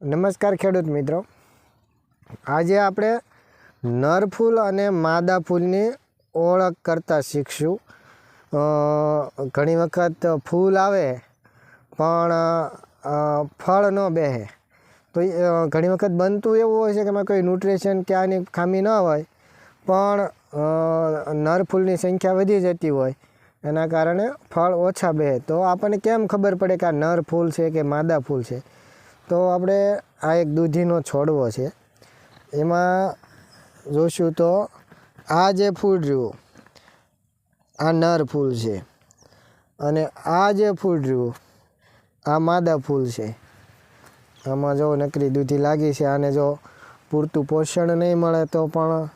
નમસ્કાર ખેડૂત મિત્રો. આજે આપણે નર ફૂલ અને માદા ફૂલની ઓળખ કરતાં શીખશું. ઘણી વખત ફૂલ આવે પણ ફળ ન બેહે. તો ઘણી વખત બનતું એવું હોય છે કે એમાં કોઈ ન્યુટ્રિશન કે આની ખામી ન હોય, પણ નર ફૂલની સંખ્યા વધી જતી હોય, એના કારણે ફળ ઓછા બેહે. તો આપણને કેમ ખબર પડે કે આ નર ફૂલ છે કે માદા ફૂલ છે? તો આપણે આ એક દૂધીનો છોડવો છે. એમાં જોશું તો આ જે ફૂલ રહ્યું, આ નર ફૂલ છે અને આ જે ફૂલ રહ્યું, આ માદા ફૂલ છે. આમાં જો નકરી દૂધી લાગી છે, આને જો પૂરતું પોષણ નહીં મળે તો પણ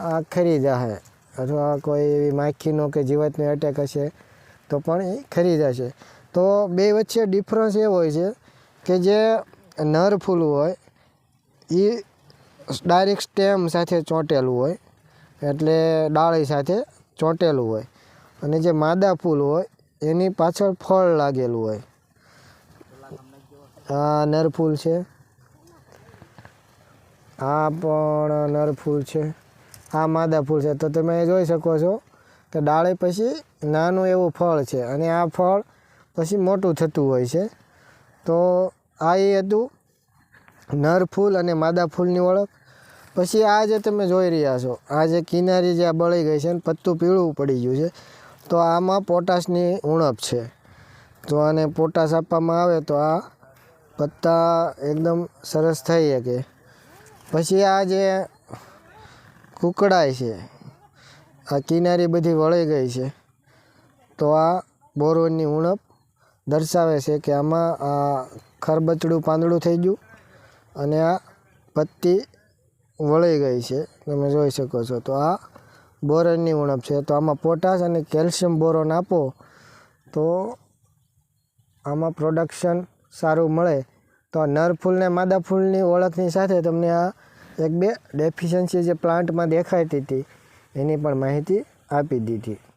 આ ખરી જશે અથવા કોઈ એવી માખીનો કે જીવાતનો અટેક હશે તો પણ એ ખરી જશે. તો બે વચ્ચે ડિફરન્સ એ હોય છે કે જે નર ફૂલ હોય એ ડાયરેક્ટ સ્ટેમ સાથે ચોંટેલું હોય, એટલે ડાળી સાથે ચોંટેલું હોય. અને જે માદા ફૂલ હોય, એની પાછળ ફળ લાગેલું હોય. આ નરફૂલ છે. આ પણ નરફૂલ છે. આ માદા ફૂલ છે. તો તમે જોઈ શકો છો કે ડાળે પછી નાનું એવું ફળ છે. અને આ ફળ પછી મોટું થતું હોય છે. તો આ એ હતું. નર ફૂલ અને માદા ફૂલની ઓળખ. પછી આ જે તમે જોઈ રહ્યા છો, આ જે કિનારી જે આ બળી ગઈ છે ને, પત્તું પીળું પડી ગયું છે. તો આમાં પોટાશની ઉણપ છે. તો આને પોટાશ આપવામાં આવે તો આ પત્તા એકદમ સરસ થઈ શકે. પછી આ જે કુકડાય છે, આ કિનારી બધી વળી ગઈ છે. તો આ બોરવનની ઉણપ દર્શાવે છે કે આમાં, આ ખરબચડું પાંદડું થઈ ગયું અને આ પત્તી વળી ગઈ છે. તમે જોઈ શકો છો. તો આ બોરનની ઉણપ છે. તો આમાં પોટાશ અને કેલ્શિયમ બોરોન આપો, તો આમાં પ્રોડક્શન સારું મળે. તો નર ફૂલને માદા ફૂલની ઓળખની સાથે તમને આ એક બે ડેફિશિયન્સી જે પ્લાન્ટમાં દેખાતી હતી એની પણ માહિતી આપી દીધી.